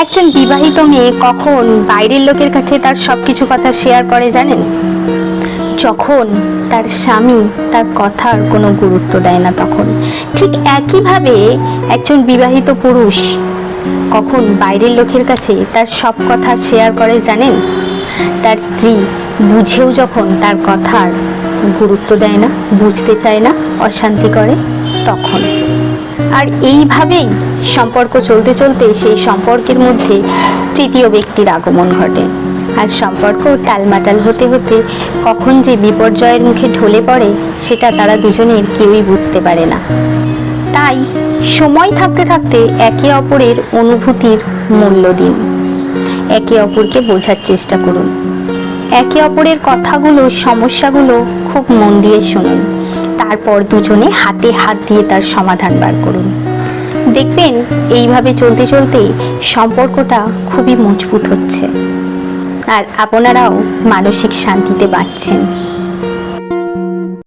একজন বিবাহিত মেয়ে কখন বাইরের লোকের কাছে তার সব কিছু কথা শেয়ার করে জানেন? যখন তার স্বামী তার কথার কোনো গুরুত্ব দেয় না তখন। ঠিক একইভাবে একজন বিবাহিত পুরুষ কখন বাইরের লোকের কাছে তার সব কথা শেয়ার করে জানেন? তার স্ত্রী বুঝেও যখন তার কথার গুরুত্ব দেয় না, বুঝতে চায় না, অশান্তি করে তখন। আর এইভাবেই সম্পর্ক চলতে চলতে সেই সম্পর্কের মধ্যে তৃতীয় ব্যক্তির আগমন ঘটে। আর সম্পর্ক টালমাটাল হতে হতে কখন যে বিপর্যয়ের মুখে ঢলে পড়ে, সেটা তারা দুজনের কেউই বুঝতে পারে না। তাই সময় থাকতে থাকতে একে অপরের অনুভূতির মূল্য দিন। একে অপরকে বোঝার চেষ্টা করুন। একে অপরের কথাগুলো, সমস্যাগুলো খুব মন দিয়ে শুনুন। তারপর দুজনে হাতে হাত দিয়ে তার সমাধান বার করুন। দেখবেন, এইভাবে চলতে চলতে সম্পর্কটা খুবই মজবুত হচ্ছে। আর আপনারাও মানসিক শান্তিতে বাঁচছেন।